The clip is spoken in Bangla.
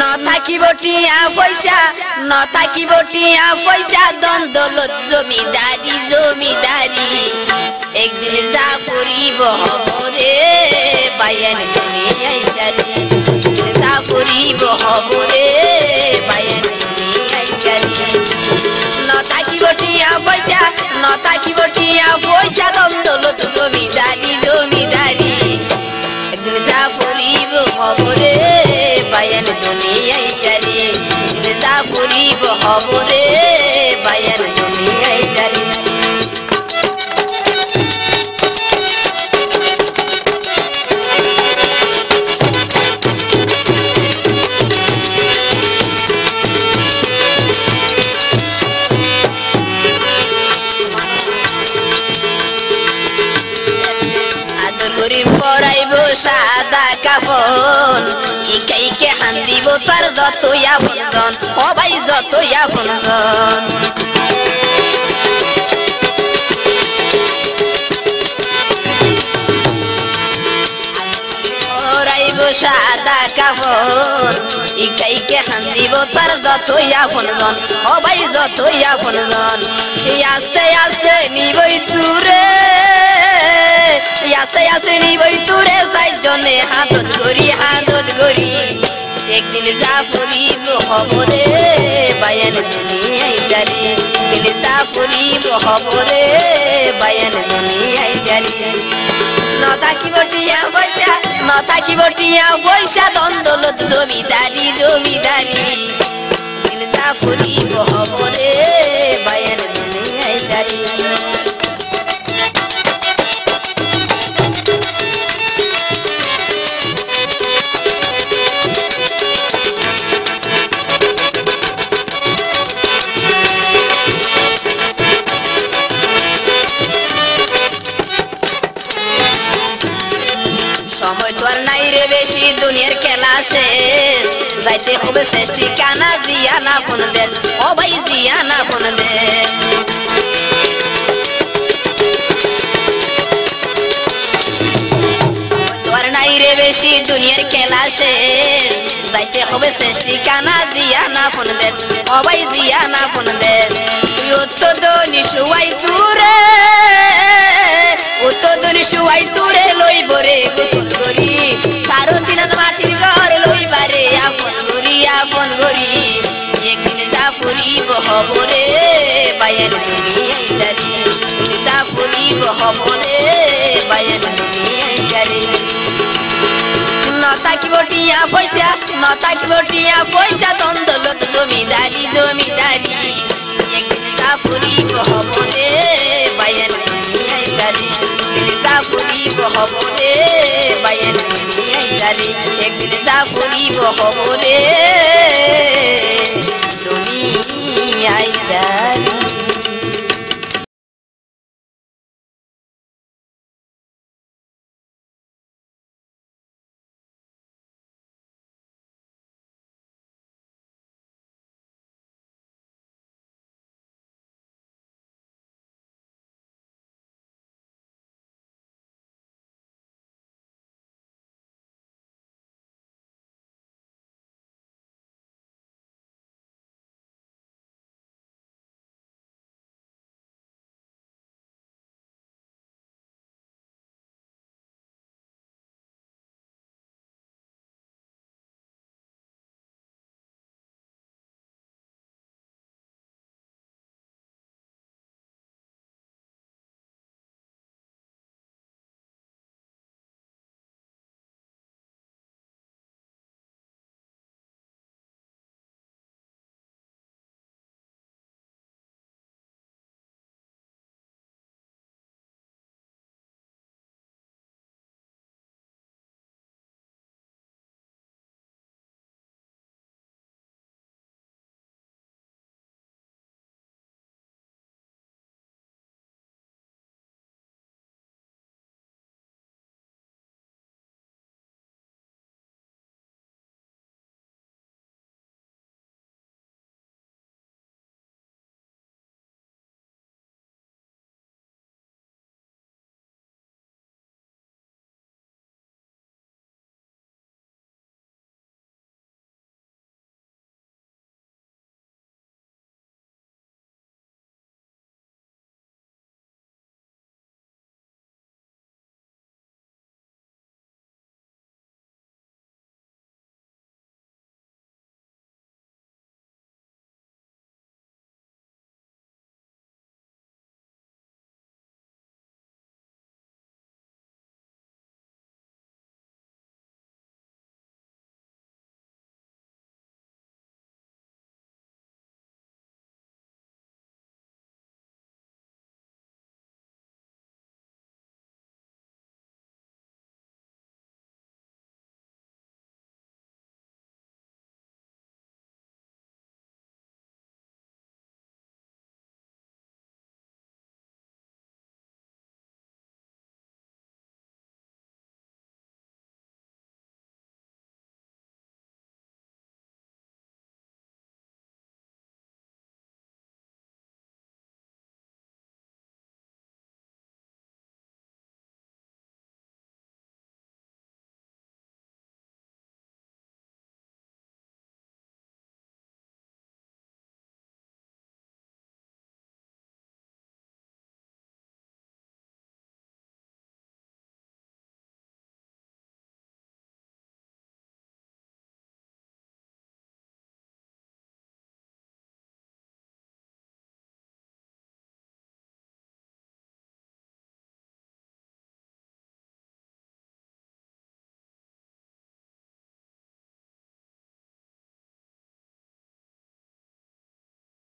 ন থাকিব টিয়া পয়সা ন টিয়া পয়সা দ্বন্দ্বলত জমিদারি জমিদারি একদিন যা করিব সাদা কাপন ইকাইকে হান দিব তার যতই আপনজন ও ভাই যতই পরাইব সাদা কাপন ইকাইকে হান দিব তার যতই আপনজন ও ভাই যতই আপনজন ফুরিব খবরে বায়ান দুনিয়ায় দিন যা ফুরিব খবরে বায়ান দুনিয়ায় সারি ন থাকিব টিয়া পয়সা ন থাকিব টিয়া পয়সা দ্বন্দ্বলত জমিদারি জমিদারি। দিন যা ফুরিব খবরে দুনিয়ার খেলা শেষ। যাইতে হবে শেষ ঠিকানা দিয়া না ফোন দেশ ও ভাই দিয়া না ফোন দেশ রে বেশি, দুনিয়ার খেলা শেষ। যাইতে হবে শেষ ঠিকানা দিয়া না ফোন দেশ ও ভাই দিয়া না ফোন দেশ তুই তো দনি শুয়াই করি একদিন যা ফুরিব হবরে বায়ান দুনিয়ায় সারি যা ফুরিব হবরে বায়ান দুনিয়ায় সারি ন থাকিব টিয়া পয়সা, ন থাকিব টিয়া পয়সা দ্বন্দ্বলত জমিদারি জমিদারি। একদিন যা ফুরিব হবরে বায়ান দুনিয়ায় সারি যা ফুরিব হবরে বায়ান দুনিয়ায় সারি একদিন যা ফুরিব হবরে দুনিয়ায় সারি